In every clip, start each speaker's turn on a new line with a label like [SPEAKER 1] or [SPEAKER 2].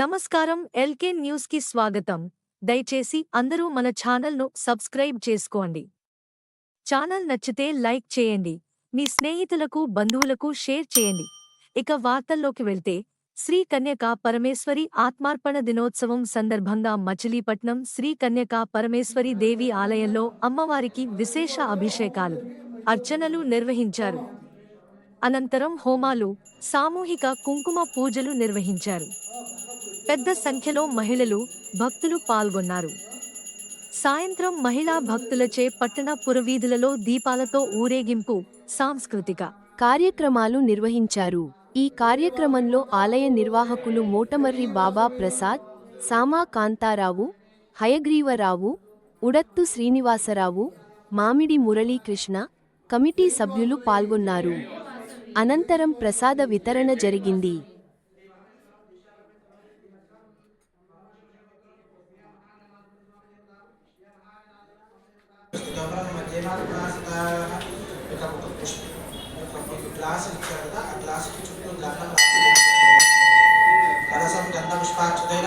[SPEAKER 1] నమస్కారం ఎల్కే న్యూస్కి స్వాగతం. దయచేసి అందరూ మన ఛానల్ను సబ్స్క్రైబ్ చేసుకోండి. ఛానల్ నచ్చితే లైక్ చేయండి. మీ స్నేహితులకు బంధువులకు షేర్ చేయండి. ఇక వార్తల్లోకి వెళ్తే శ్రీ కన్యకా పరమేశ్వరి ఆత్మార్పణ దినోత్సవం సందర్భంగా మచిలీపట్నం శ్రీ కన్యకా పరమేశ్వరి దేవి ఆలయంలో అమ్మవారికి విశేష అభిషేకాలు అర్చనలు నిర్వహించారు. అనంతరం హోమాలు సామూహిక కుంకుమ పూజలు నిర్వహించారు. పెద్ద సంఖ్యలో మహిళలు భక్తులు పాల్గొన్నారు. సాయంత్రం మహిళా భక్తులచే పట్టణ పురవీధులలో దీపాలతో ఊరేగింపు సాంస్కృతిక
[SPEAKER 2] కార్యక్రమాలు నిర్వహించారు. ఈ కార్యక్రమంలో ఆలయ నిర్వాహకులు మోటమర్రి బాబా ప్రసాద్ సామా కాంతారావు హయగ్రీవరావు ఉడత్తు శ్రీనివాసరావు మామిడి మురళీకృష్ణ కమిటీ సభ్యులు పాల్గొన్నారు. అనంతరం ప్రసాద వితరణ జరిగింది.
[SPEAKER 3] గమనం మధ్యనాలు ఒక పుష్ప ఒక గ్లాస్ ఇచ్చారు కదా ఆ గ్లాస్కి చుట్టూ గంధం రాసి కలసం గంధ పుష్పాక్షతైన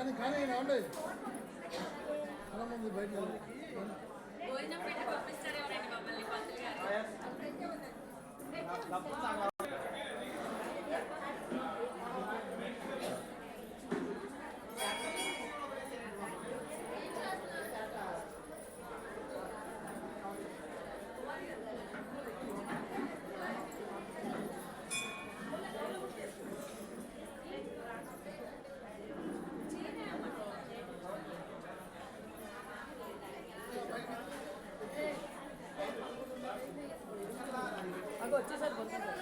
[SPEAKER 4] కానీ కానీ రాండి చాలా మంది బయట 这是不是？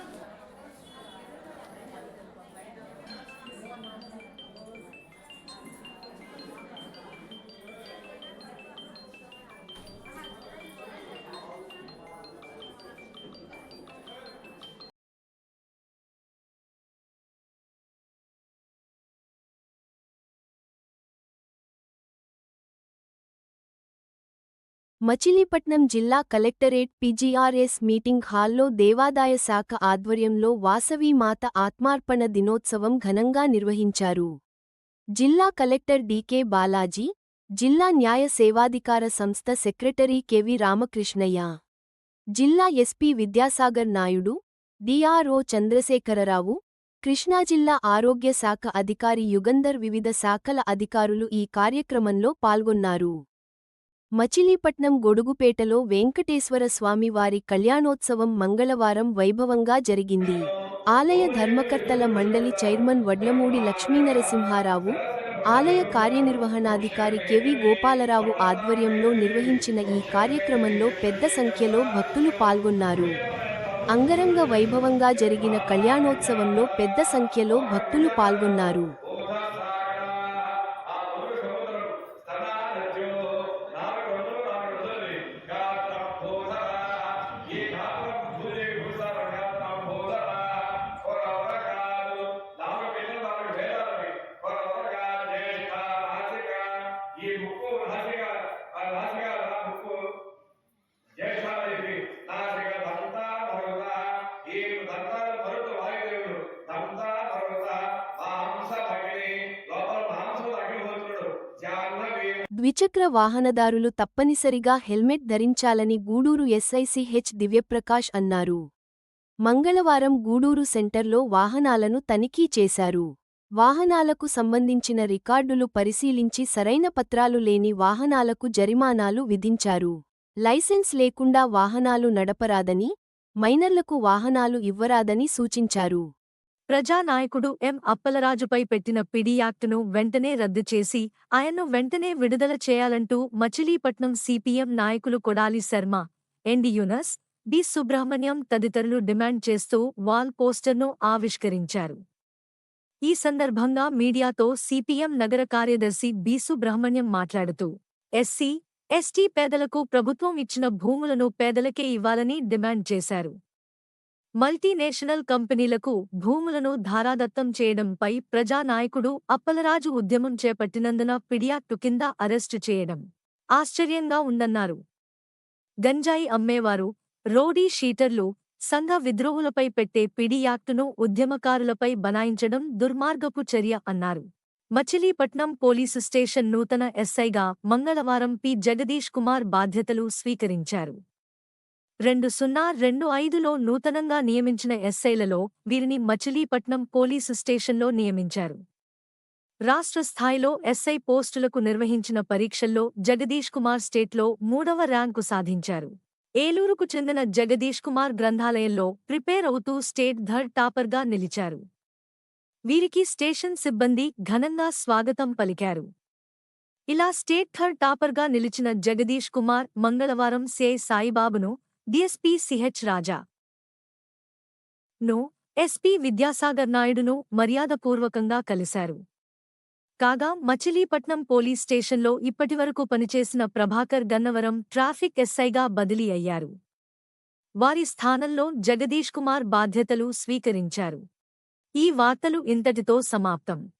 [SPEAKER 2] మచిలీపట్నం జిల్లా కలెక్టరేట్ పీజీఆర్ఎస్ మీటింగ్ హాల్లో దేవాదాయ శాఖ ఆధ్వర్యంలో వాసవి మాత ఆత్మార్పణ దినోత్సవం ఘనంగా నిర్వహించారు. జిల్లా కలెక్టర్ డీకే బాలాజీ జిల్లా న్యాయ సేవాధికార సంస్థ సెక్రటరీ కెవి రామకృష్ణయ్య జిల్లా ఎస్పీ విద్యాసాగర్ నాయుడు డిఆర్ఓ చంద్రశేఖరరావు కృష్ణా జిల్లా ఆరోగ్య శాఖ అధికారి యుగంధర్ వివిధ శాఖల అధికారులు ఈ కార్యక్రమంలో పాల్గొన్నారు. మచిలీపట్నం గొడుగుపేటలో వెంకటేశ్వర స్వామివారి కళ్యాణోత్సవం మంగళవారం వైభవంగా జరిగింది. ఆలయ ధర్మకర్తల మండలి చైర్మన్ వడ్లమూడి లక్ష్మీనరసింహారావు ఆలయ కార్యనిర్వహణాధికారి కెవి గోపాలరావు ఆధ్వర్యంలో నిర్వహించిన ఈ కార్యక్రమంలో పెద్ద సంఖ్యలో భక్తులు పాల్గొన్నారు. అంగరంగ వైభవంగా జరిగిన కళ్యాణోత్సవంలో పెద్ద సంఖ్యలో భక్తులు పాల్గొన్నారు. ద్విచక్ర వాహనదారులు తప్పనిసరిగా హెల్మెట్ ధరించాలని గూడూరు ఎస్ఐసి హెచ్ దివ్యప్రకాష్ అన్నారు. మంగళవారం గూడూరు సెంటర్లో వాహనాలను తనిఖీ చేశారు. వాహనాలకు సంబంధించిన రికార్డులు పరిశీలించి సరైన పత్రాలు లేని వాహనాలకు జరిమానాలు విధించారు. లైసెన్స్ లేకుండా వాహనాలు నడపరాదని మైనర్లకు వాహనాలు ఇవ్వరాదని సూచించారు.
[SPEAKER 1] ప్రజానాయకుడు ఎం. అప్పలరాజుపై పెట్టిన పిడి యాక్టును వెంటనే రద్దు చేసి ఆయన్ను వెంటనే విడుదల చేయాలంటూ మచిలీపట్నం సిపిఎం నాయకులు కొడాలి శర్మ ఎండి యునస్ డి సుబ్రహ్మణ్యం తదితరులు డిమాండ్ చేస్తూ వాల్ పోస్టర్ను ఆవిష్కరించారు. ఈ సందర్భంగా మీడియాతో సిపిఎం నగర కార్యదర్శి బి. సుబ్రహ్మణ్యం మాట్లాడుతూ ఎస్సీ ఎస్టీ పేదలకు ప్రభుత్వం ఇచ్చిన భూములను పేదలకే ఇవ్వాలని డిమాండ్ చేశారు. మల్టీనేషనల్ కంపెనీలకు భూములను ధారాదత్తం చేయడంపై ప్రజానాయకుడు అప్పలరాజు ఉద్యమం చేపట్టినందున పిడియాక్టు కింద అరెస్టు చేయడం ఆశ్చర్యంగా ఉందన్నారు. గంజాయి అమ్మేవారు రోడీ షీటర్లు సంఘ విద్రోహులపై పెట్టే పిడియాక్టును ఉద్యమకారులపై బనాయించడం దుర్మార్గపు చర్య అన్నారు. మచిలీపట్నం పోలీసు స్టేషన్ నూతన ఎస్ఐగా మంగళవారం పి. జగదీష్ కుమార్ బాధ్యతలు స్వీకరించారు. రెండు సున్నా రెండు ఐదులో నూతనంగా నియమించిన ఎస్ఐలలో వీరిని మచిలీపట్నం పోలీసు స్టేషన్లో నియమించారు. రాష్ట్ర స్థాయిలో ఎస్ఐ పోస్టులకు నిర్వహించిన పరీక్షల్లో జగదీష్ కుమార్ స్టేట్లో మూడవ ర్యాంకు సాధించారు. ఏలూరుకు చెందిన జగదీష్ కుమార్ గ్రంథాలయంలో ప్రిపేర్ అవుతూ స్టేట్ థర్డ్ టాపర్గా నిలిచారు. వీరికి స్టేషన్ సిబ్బంది ఘనంగా స్వాగతం పలికారు. ఇలా స్టేట్ థర్డ్ టాపర్గా నిలిచిన జగదీష్ కుమార్ మంగళవారం సిఐ సాయిబాబును డిఎస్పీ సిహెచ్ రాజా. ను ఎస్పీ విద్యాసాగర్ నాయుడును మర్యాదపూర్వకంగా కలిశారు. కాగా మచిలీపట్నం పోలీస్ స్టేషన్లో ఇప్పటివరకు పనిచేసిన ప్రభాకర్ గన్నవరం ట్రాఫిక్ ఎస్ఐగా బదిలీ అయ్యారు. వారి స్థానంలో జగదీష్ కుమార్ బాధ్యతలు స్వీకరించారు. ఈ వార్తలు ఇంతటితో సమాప్తం.